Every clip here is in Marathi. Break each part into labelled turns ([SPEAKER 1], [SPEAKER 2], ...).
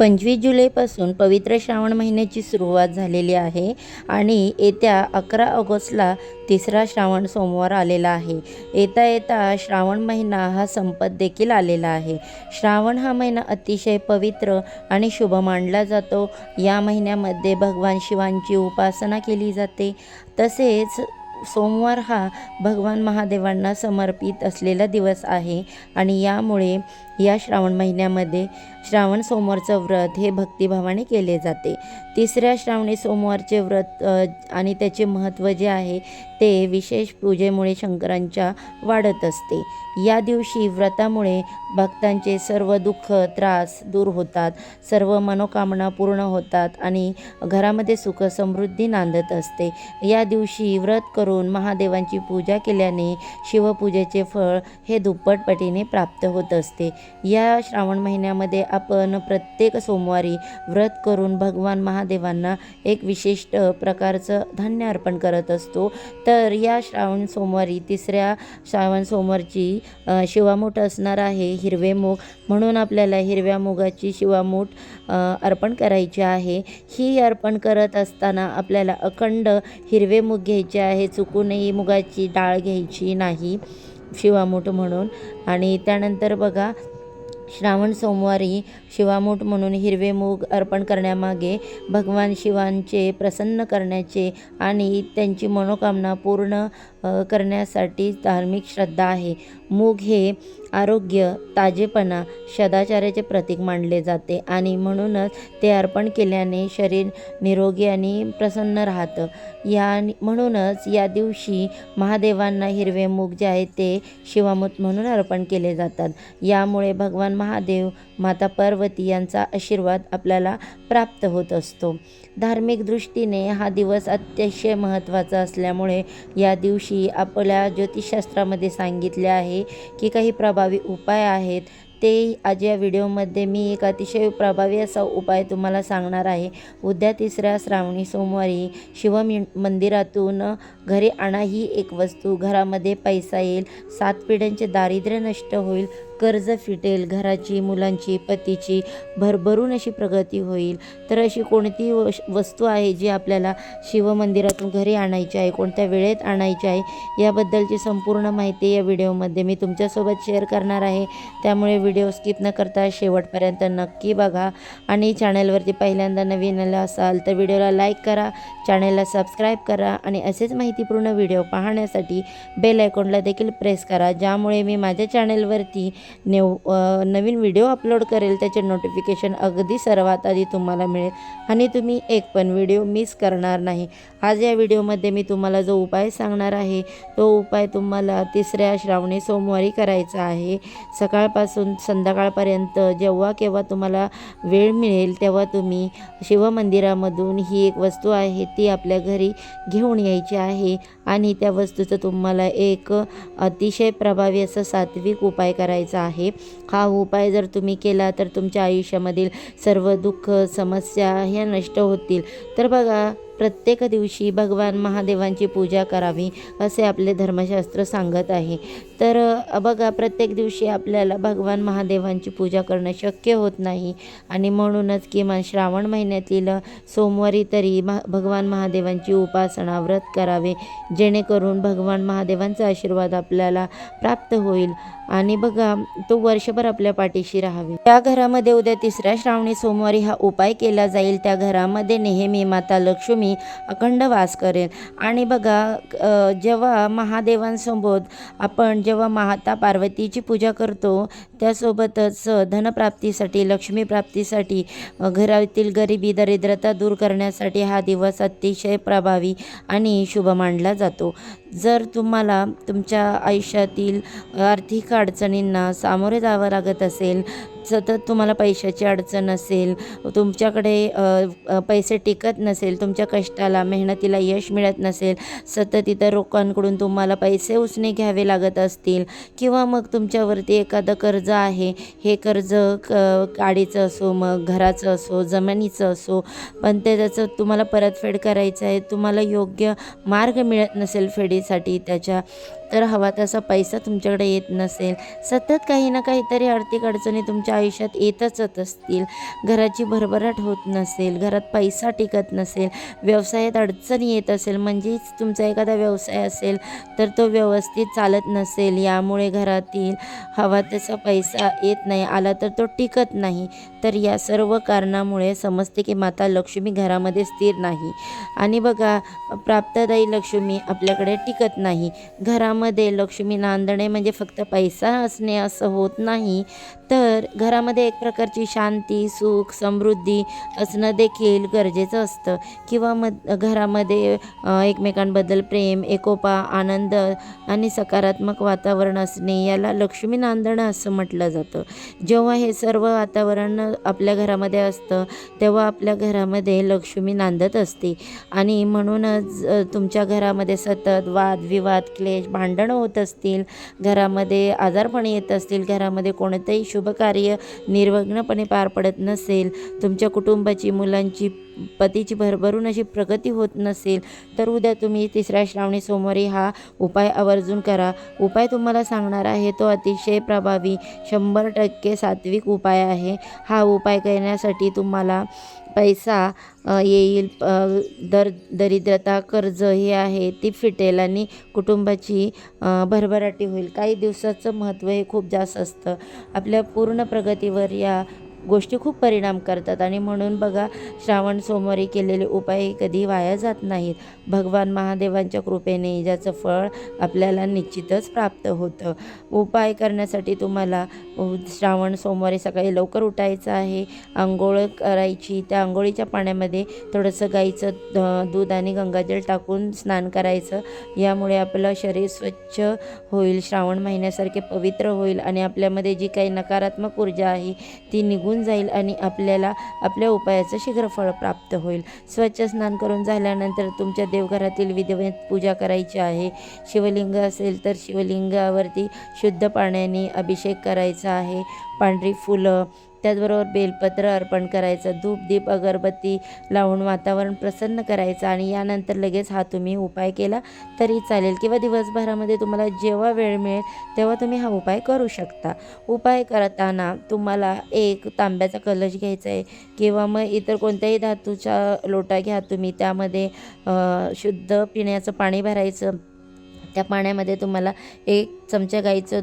[SPEAKER 1] पंचवीस जुलैपासून पवित्र श्रावण महिन्याची सुरुवात झालेली आहे आणि येत्या अकरा ऑगस्टला तिसरा श्रावण सोमवार आलेला आहे. येता येता श्रावण महिना हा संपत देखील आलेला आहे. श्रावण हा महिना अतिशय पवित्र आणि शुभ मानला जातो. या महिन्यामध्ये भगवान शिवांची उपासना केली जाते. तसेच सोमवार हा भगवान महादेवांना समर्पित असलेला दिवस आहे आणि यामुळे या श्रावण महिन्यामध्ये श्रावण सोमवारचं व्रत हे भक्तिभावाने केले जाते. तिसऱ्या श्रावणी सोमवारचे व्रत आणि त्याचे महत्त्व जे आहे ते विशेष पूजेमुळे शंकरांच्या वाढत असते. या दिवशी व्रतामुळे भक्तांचे सर्व दुःख त्रास दूर होतात सर्व मनोकामना पूर्ण होतात आणि घरामध्ये सुख समृद्धी नांदत असते. या दिवशी व्रत करून महादेवांची पूजा केल्याने शिवपूजेचे फळ हे दुप्पट पटीने प्राप्त होत असते. या श्रावण महिन्यामध्ये आपण प्रत्येक सोमवारी व्रत करून भगवान महादेवांना एक विशिष्ट प्रकारचं धान्य अर्पण करत असतो. तर या श्रावण सोमवारी तिसऱ्या श्रावण सोमवारची शिवामूठ असणार आहे हिरवे मूग. म्हणून आपल्याला हिरव्या मुगाची शिवामूठ अर्पण करायची आहे. ही अर्पण करत असताना आपल्याला अखंड हिरवे मूग घ्यायचे आहे. चुकूनही मुगाची डाळ घ्यायची नाही शिवामूठ म्हणून. आणि त्यानंतर बघा श्रावण सोमवारी शिवामूठ म्हणून हिरवे मूग अर्पण करण्यामागे भगवान शिवांचे प्रसन्न करण्याचे आणि त्यांची मनोकामना पूर्ण करण्यासाठी धार्मिक श्रद्धा आहे. मूग हे आरोग्य ताजेपणा सदाचाराचे प्रतीक मानले जाते आणि म्हणूनच ते अर्पण केल्याने शरीर निरोगी आणि प्रसन्न राहतं. या म्हणूनच या दिवशी महादेवांना हिरवे मूग जे आहे ते शिवामूत म्हणून अर्पण केले जातात. यामुळे भगवान महादेव माता पार्वती यांचा आशीर्वाद आपल्याला प्राप्त होत असतो. धार्मिक दृष्टीने हा दिवस अतिशय महत्त्वाचा असल्यामुळे या दिवशी आपल्या ज्योतिषशास्त्रामध्ये सांगितले आहे की काही प्रभावी उपाय आहेत. ते आज या व्हिडिओमध्ये मी एक अतिशय प्रभावी असा उपाय तुम्हाला सांगणार आहे. उद्या तिसऱ्या श्रावणी सोमवारी शिव मंदिरातून घरी आणा ही एक वस्तू. घरामध्ये पैसा येईल. सात पिढ्यांचे दारिद्र्य नष्ट होईल. कर्ज फिटेल घराची मुलांची पतीची भरभरून अशी प्रगती होईल. तर अशी कोणती वश- वस्तू आहे जी आपल्याला शिवमंदिरातून घरी आणायची आहे? कोणत्या वेळेत आणायची आहे? याबद्दलची संपूर्ण माहिती या व्हिडिओमध्ये मी तुमच्यासोबत शेअर करणार आहे. त्यामुळे व्हिडिओ स्किप न करता शेवटपर्यंत नक्की बघा. आणि चॅनलवरती पहिल्यांदा नवीन आला असाल तर व्हिडिओला लाईक करा चॅनलला सबस्क्राईब करा आणि असेच माहितीपूर्ण व्हिडिओ पाहण्यासाठी बेल आयकॉनला देखील प्रेस करा ज्यामुळे मी माझ्या चॅनलवरती नेव नवीन व्हिडिओ अपलोड करेल त्याचे नोटिफिकेशन अगदी सर्वात आधी तुम्हाला मिळेल. आणि तुम्ही एक पण व्हिडिओ मिस करणार नाही. आज या व्हिडिओमध्ये मी तुम्हाला जो उपाय सांगणार आहे तो उपाय तुम्हाला तिसऱ्या श्रावणी सोमवारी करायचा आहे. सकाळपासून संध्याकाळपर्यंत जेव्हा केव्हा तुम्हाला वेळ मिळेल तेव्हा तुम्ही शिवमंदिरामधून ही एक वस्तू आहे ती आपल्या घरी घेऊन यायची आहे. आणि त्या वस्तूचं तुम्हाला एक अतिशय प्रभावी असं सात्विक उपाय करायचा आहे. हा उपाय जर तुम्ही केला तर तुमच्या आयुष्यामधील सर्व दुःख समस्या ह्या नष्ट होतील. तर बघा प्रत्येक दिवशी भगवान महादेवांची पूजा करावी असे आपले धर्मशास्त्र सांगत आहे. तर बघा प्रत्येक दिवशी आपल्याला भगवान महादेवांची पूजा करणं शक्य होत नाही. आणि म्हणूनच किमान श्रावण महिन्यातील सोमवारी तरी महा भगवान महादेवांची उपासना व्रत करावे जेणेकरून भगवान महादेवांचा आशीर्वाद आपल्याला प्राप्त होईल. आणि बघा तो वर्षभर आपल्या पाठीशी राहावे. त्या घरामध्ये उद्या तिसऱ्या श्रावणी सोमवारी हा उपाय केला जाईल. त्या घरामध्ये नेहमी माता लक्ष्मी अखंड वास करेल. आणि बघा जेव्हा महादेवांसोबत आपण जेव्हा माता पार्वतीची पूजा करतो त्यासोबतच धनप्राप्तीसाठी लक्ष्मी प्राप्तीसाठी घरातील गरिबी दरिद्रता दूर करण्यासाठी हा दिवस अतिशय प्रभावी आणि शुभ मानला जातो. जर तुम्हाला तुमच्या आयुष्यातील आर्थिक अडचणींना सामोरे जावं लागत असेल सतत तुम्हाला पैशाची अडचण असेल तुमच्याकडे पैसे टिकत नसेल तुमच्या कष्टाला मेहनतीला यश मिळत नसेल सतत इतर लोकांकडून तुम्हाला पैसे उसने घ्यावे लागत असतील किंवा मग तुमच्यावरती एखादं कर्ज आहे हे कर्ज क गाडीचं असो मग घराचं असो जमिनीचं असो पण ते त्याचं तुम्हाला परतफेड करायचं आहे तुम्हाला योग्य मार्ग मिळत नसेल फेडी साठी त्याच्या तर हवा तसा पैसा तुमच्याकडे येत नसेल. सतत काही ना काहीतरी आर्थिक अडचणी तुमच्या आयुष्यात येतच असतील. घराची भरभराट होत नसेल. घरात पैसा टिकत नसेल. व्यवसायात अडचणी येत असेल. म्हणजेच तुमचा एखादा व्यवसाय असेल तर तो व्यवस्थित चालत नसेल. यामुळे घरातील हवा तसा पैसा येत नाही आला तर तो टिकत नाही. तर या सर्व कारणामुळे समजते की माता लक्ष्मी घरामध्ये स्थिर नाही. आणि बघा प्राप्तदायी लक्ष्मी आपल्याकडे टिकत नाही. घरामध्ये लक्ष्मी नांदणे म्हणजे फक्त पैसा असणे असं होत नाही. तर घरामध्ये एक प्रकारची शांती सुख समृद्धी असणं देखील गरजेचं असतं. किंवा मग घरामध्ये एकमेकांबद्दल प्रेम एकोपा आनंद आणि सकारात्मक वातावरण असणे याला लक्ष्मी नांदणं असं म्हटलं जातं. जेव्हा हे सर्व वातावरण आपल्या घरामध्ये असतं तेव्हा आपल्या घरामध्ये लक्ष्मी नांदत असते. आणि म्हणूनच तुमच्या घरामध्ये सतत वाद विवाद क्लेश भांडणं होत असतील घरामध्ये आजारपण येत असतील घरामध्ये कोणतंही शुभकार्य निर्वग्नपणे निर्विघ्नपणे पार पडत नसेल तुमच्या कुटुंबाची मुलांची पतीची भरभरून अशी प्रगती होत नसेल तर उद्या तुम्ही तिसऱ्या श्रावणी सोमवारी हा उपाय आवर्जून करा. उपाय तुम्हाला सांगणार आहे तो अतिशय प्रभावी शंभर टक्के सात्विक उपाय आहे. हा उपाय करण्यासाठी तुम्हाला पैसा येईल दर दरिद्रता कर्ज हे आहे ती फिटेल आणि कुटुंबाची भरभराटी होईल. काही दिवसाचं महत्त्व हे खूप जास्त असतं. आपल्या पूर्ण प्रगतीवर या गोष्टी खूप परिणाम करतात. आणि म्हणून बघा श्रावण सोमवारी केलेले उपाय कधी वाया जात नाहीत. भगवान महादेवांच्या कृपेने ज्याचं फळ आपल्याला निश्चितच प्राप्त होतं. उपाय करण्यासाठी तुम्हाला श्रावण सोमवारी सकाळी लवकर उठायचं आहे. आंघोळ करायची त्या आंघोळीच्या पाण्यामध्ये थोडंसं गाईचं दूध आणि गंगाजल टाकून स्नान करायचं. यामुळे आपलं शरीर स्वच्छ होईल श्रावण महिन्यासारखे पवित्र होईल आणि आपल्यामध्ये जी काही नकारात्मक ऊर्जा आहे ती निघून जाईल आणि आपल्याला आपल्या उपायाचं शीघ्रफळ प्राप्त होईल. स्वच्छ स्नान करून झाल्यानंतर तुमच्या देवघरातील विधिवत पूजा करायची आहे. शिवलिंग असेल तर शिवलिंगावरती शुद्ध पाण्याने अभिषेक करायचा आहे. पांढरी फुलं त्याचबरोबर बेलपत्र अर्पण करायचं धूप दीप अगरबत्ती लावून वातावरण प्रसन्न करायचं आणि यानंतर लगेच हा तुम्ही उपाय केला तरी चालेल किंवा दिवसभरामध्ये तुम्हाला जेव्हा वेळ मिळेल तेव्हा तुम्ही हा उपाय करू शकता. उपाय करताना तुम्हाला एक तांब्याचा कलश घ्यायचा आहे किंवा मग इतर कोणत्याही धातूच्या लोटा घ्या तुम्ही त्यामध्ये शुद्ध पिण्याचं पाणी भरायचं. त्या पाण्यामध्ये तुम्हाला एक चमच्या गाईचं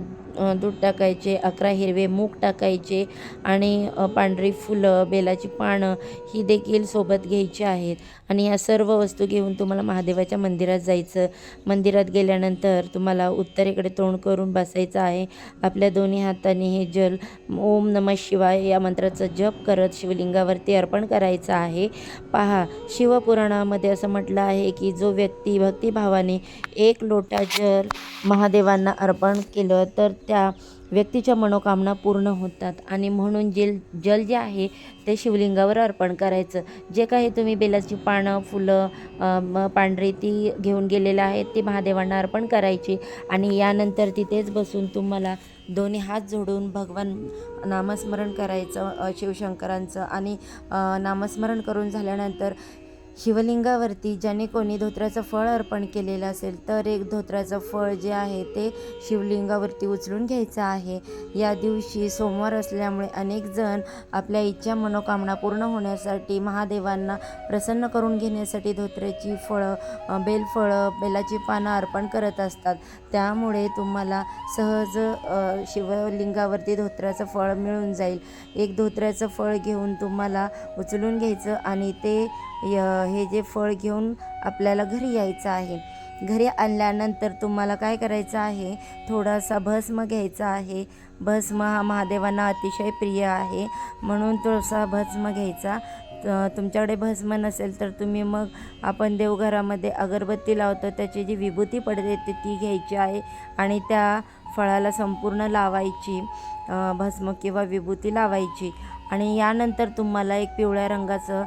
[SPEAKER 1] दूध टाकायचे अकरा हिरवे मूग टाकायचे आणि पांढरी फुलं बेलाची पानं ही देखील सोबत घ्यायची आहेत. आणि या सर्व वस्तू घेऊन तुम्हाला महादेवाच्या मंदिरात जायचं. मंदिरात गेल्यानंतर तुम्हाला उत्तरेकडे तोंड करून बसायचं आहे. आपल्या दोन्ही हाताने हे जल ओम नम शिवाय या मंत्राचा जप करत शिवलिंगावरती अर्पण करायचं आहे. पहा शिवपुराणामध्ये असं म्हटलं आहे की जो व्यक्ती भक्तिभावाने एक लोटा जल महादेवांना अर्पण अर्पण केलं तर त्या व्यक्तीच्या मनोकामना पूर्ण होतात. आणि म्हणून जेल जल जे आहे ते शिवलिंगावर अर्पण करायचं. जे काही तुम्ही बेलाची पानं फुलं पांढरी ती घेऊन गेलेलं आहेत ती महादेवांना अर्पण करायची. आणि यानंतर तिथेच बसून तुम्हाला दोन्ही हात जोडून भगवान नामस्मरण करायचं शिवशंकरांचं. आणि नामस्मरण करून झाल्यानंतर शिवलिंगावरती ज्याने कोणी धोत्राचं फळ अर्पण केलेलं असेल तर एक धोत्राचं फळ जे आहे ते शिवलिंगावरती उचलून घ्यायचं आहे. या दिवशी सोमवार असल्यामुळे अनेक जण आपल्या इच्छा मनोकामना पूर्ण होण्यासाठी महादेवांना प्रसन्न करून घेण्यासाठी धोत्र्याची फळं बेलफळं बेलाची पानं अर्पण करत असतात. त्यामुळे तुम्हाला सहज शिवलिंगावरती धोत्र्याचं फळ मिळून जाईल. एक धोत्र्याचं फळ घेऊन तुम्हाला उचलून घ्यायचं आणि ते य- हे जे फळ घेऊन आपल्याला घरी यायचं आहे. घरी आणल्यानंतर तुम्हाला काय करायचं आहे? थोडासा भस्म घ्यायचा आहे. भस्म हा महादेवांना अतिशय प्रिय आहे. म्हणून थोडासा भस्म घ्यायचा. तुमच्याकडे भस्म नसेल तर तुम्ही मग आपण देवघरामध्ये अगरबत्ती लावतो त्याची जी विभूती पडते ती ती घ्यायची आहे आणि त्या फळाला संपूर्ण लावायची भस्म किंवा विभूती लावायची. आणि यानंतर तुम्हाला एक पिवळ्या रंगाचं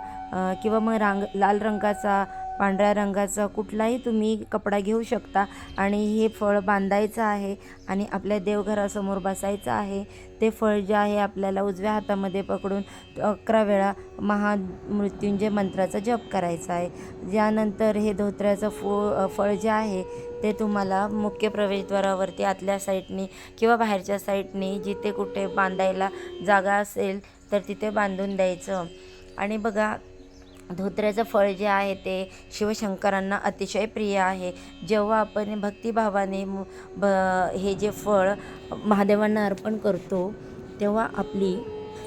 [SPEAKER 1] किंवा मग रांग लाल रंगाचा पांढऱ्या रंगाचा कुठलाही तुम्ही कपडा घेऊ शकता. आणि हे फळ बांधायचं आहे आणि आपल्या देवघरासमोर बसायचं आहे. ते फळ जे आहे आपल्याला उजव्या हातामध्ये पकडून अकरा वेळा महामृत्युंजय मंत्राचा जप करायचा आहे. यानंतर हे धोत्र्याचं फो फळ जे आहे ते तुम्हाला मुख्य प्रवेशद्वारावरती आतल्या साईडनी किंवा बाहेरच्या साईडनी जिथे कुठे बांधायला जागा असेल तर तिथे बांधून द्यायचं. आणि बघा धोत्र्याचं फळ जे आहे ते शिवशंकरांना अतिशय प्रिय आहे. जेव्हा आपण भक्तिभावाने ब हे जे फळ महादेवांना अर्पण करतो तेव्हा आपली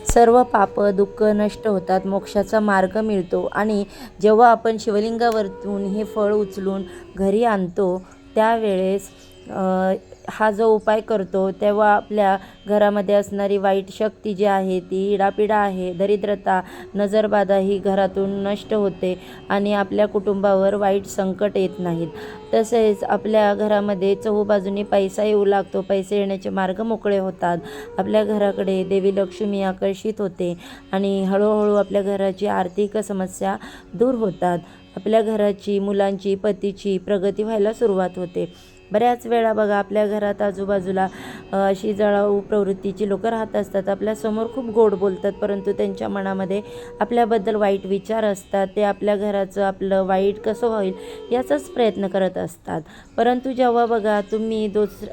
[SPEAKER 1] सर्व पापं दुःख नष्ट होतात मोक्षाचा मार्ग मिळतो. आणि जेव्हा आपण शिवलिंगावरतून हे फळ उचलून घरी आणतो त्यावेळेस हा जो उपाय करतो तेव्हा आपल्या घरामध्ये असणारी वाईट शक्ती जी आहे ती इडापिडा आहे दरिद्रता नजरबाधा ही घरातून नष्ट होते आणि आपल्या कुटुंबावर वाईट संकट येत नाहीत. तसेच आपल्या घरामध्ये चहूबाजूनी पैसा येऊ लागतो पैसे येण्याचे मार्ग मोकळे होतात. आपल्या घराकडे देवी लक्ष्मी आकर्षित होते आणि हळूहळू आपल्या घराची आर्थिक समस्या दूर होतात. आपल्या घराची मुलांची पतीची प्रगती व्हायला सुरुवात होते. बऱ्याच वेळा बघा आपल्या घरात आजूबाजूला अशी जळाऊ प्रवृत्तीची लोकं राहत असतात. आपल्यासमोर खूप गोड बोलतात परंतु त्यांच्या मनामध्ये आपल्याबद्दल वाईट विचार असतात. ते आपल्या घराचं आपलं वाईट कसं होईल याचाच प्रयत्न करत असतात. परंतु जेव्हा बघा तुम्ही दोस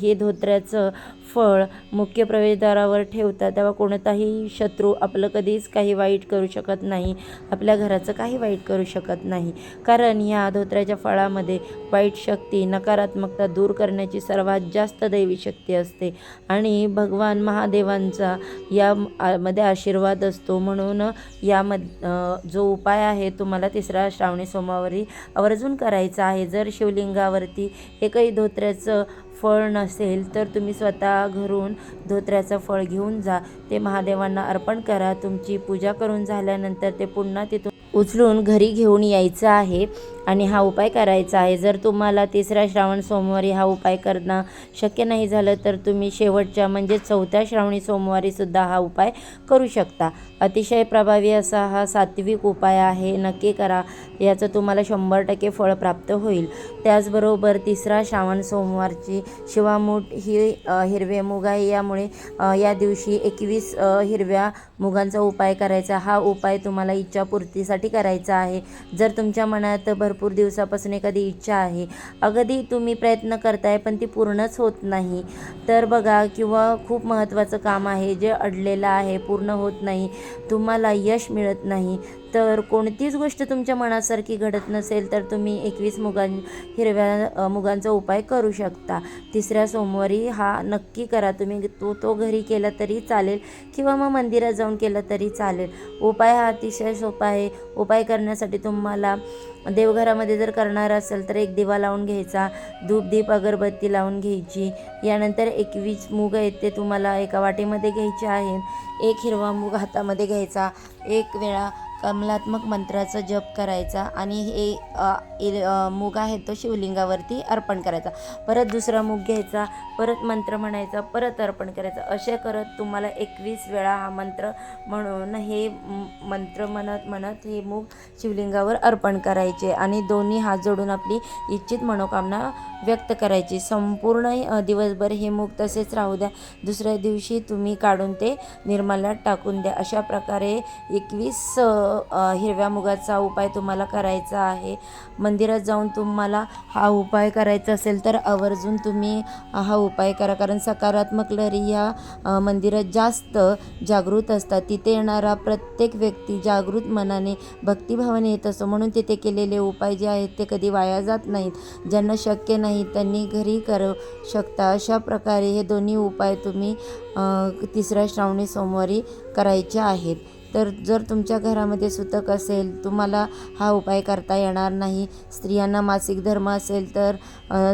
[SPEAKER 1] हे धोत्र्याचं फळ मुख्य प्रवेशद्वारावर ठेवता तेव्हा कोणताही शत्रू आपलं कधीच काही वाईट करू शकत नाही. आपल्या घराचं काही वाईट करू शकत नाही. कारण ह्या धोत्र्याच्या फळामध्ये वाईट शक्ती नकारात्मकता दूर करण्याची सर्वात जास्त दैवी शक्ती असते. आणि भगवान महादेवांचा या मध्ये आशीर्वाद असतो. म्हणून यामध जो उपाय आहे तुम्हाला तिसरा श्रावणी सोमवारी आवर्जून करायचा आहे. जर शिवलिंगावरती एकही धोत्र्याचं फळ नसेल तर तुम्ही स्वतः घरून धोत्र्याचं फळ घेऊन जा. ते महादेवांना अर्पण करा. तुमची पूजा करून झाल्यानंतर ते पुन्हा तिथून उचलून घरी घेऊन यायचं आहे आणि हा उपाय करायचा आहे. जर तुम्हाला तिसऱ्या श्रावण सोमवारी हा उपाय करणं शक्य नाही झालं तर तुम्ही शेवटच्या म्हणजे चौथ्या श्रावणी सोमवारीसुद्धा हा उपाय करू शकता. अतिशय प्रभावी असा हा सात्विक उपाय आहे. नक्की करा. याचं तुम्हाला शंभर टक्के फळ प्राप्त होईल. त्याचबरोबर तिसरा श्रावण सोमवारची शिवामूठ ही हिरवे मूग आहे. यामुळे या दिवशी एकवीस हिरव्या मुगांचा उपाय करायचा. हा उपाय तुम्हाला इच्छापूर्तीसाठी करायचा आहे. जर तुमच्या मनात भरपूर दिवसापासून एखादी इच्छा आहे अगदी तुम्ही प्रयत्न करताय पण ती पूर्णच होत नाही तर बघा किंवा खूप महत्त्वाचं काम आहे जे अडलेलं आहे पूर्ण होत नाही तुम्हाला यश मिळत नाही तर कोणतीच गोष्ट तुमच्या मनासारखी घडत नसेल तर तुम्ही एकवीस मुगां हिरव्या मुगांचा उपाय करू शकता. तिसऱ्या सोमवारी हा नक्की करा. तुम्ही तो तो घरी केला तरी चालेल किंवा मग मंदिरात जाऊन केलं तरी चालेल. उपाय हा अतिशय सोपा आहे. उपाय करण्यासाठी तुम्हाला देवघरामध्ये जर करणार असेल तर एक दिवा लावून घ्यायचा धूपदीप अगरबत्ती लावून घ्यायची. यानंतर एकवीस मूग आहेत ते तुम्हाला एका वाटीमध्ये घ्यायचे आहेत एक हिरवा मूग हातामध्ये घ्यायचा. एक वेळा कमलात्मक मंत्राचा जप करायचा आणि हे मूग आहे तो शिवलिंगावरती अर्पण करायचा. परत दुसरा मूग घ्यायचा परत मंत्र म्हणायचा परत अर्पण करायचा. असे करत तुम्हाला एकवीस वेळा हा मंत्र म्हणून हे मंत्र म्हणत म्हणत हे मूग शिवलिंगावर अर्पण करायचे आणि दोन्ही हात जोडून आपली इच्छित मनोकामना व्यक्त करायची. संपूर्ण दिवसभर हे मूग तसेच राहू द्या. दुसऱ्या दिवशी तुम्ही काढून ते निर्माल्यात टाकून द्या. अशा प्रकारे एकवीस हिरव्या मुगाचा उपाय तुम्हाला करायचा आहे. मंदिरात जाऊन तुम्हाला हा उपाय करायचा असेल तर आवर्जून तुम्ही हा उपाय करा. कारण सकारात्मक लहरी ह्या मंदिरात जास्त जागृत असतात. तिथे येणारा प्रत्येक व्यक्ती जागृत मनाने भक्तिभावाने येत असतो. म्हणून तिथे केलेले उपाय जे आहेत ते कधी वाया जात नाहीत. ज्यांना शक्य नाही त्यांनी घरी करू शकता. अशा प्रकारे हे दोन्ही उपाय तुम्ही तिसऱ्या श्रावणी सोमवारी करायचे आहेत. तर जर तुमच्या घरामध्ये सुतक असेल तुम्हाला हा उपाय करता येणार नाही. स्त्रियांना मासिक धर्म असेल तर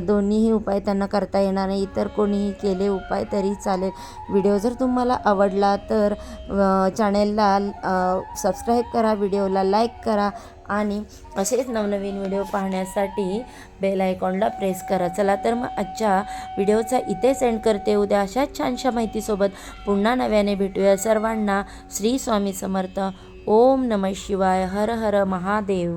[SPEAKER 1] दोन्हीही उपाय त्यांना करता येणार नाही. इतर कोणीही केले उपाय तरी चालेल. व्हिडिओ जर तुम्हाला आवडला तर चॅनेलला सबस्क्राईब करा व्हिडिओला लाईक करा. आणि असेच नवनवीन व्हिडिओ पाहण्यासाठी बेल आयकॉनला प्रेस करा. चला तर मग आजच्या व्हिडिओचा इथे सेंड करते. उद्या अशाच छानशा माहितीसोबत पुन्हा नव्याने भेटूया सर्वांना. श्री स्वामी समर्थ. ओम नम शिवाय. हर हर महादेव.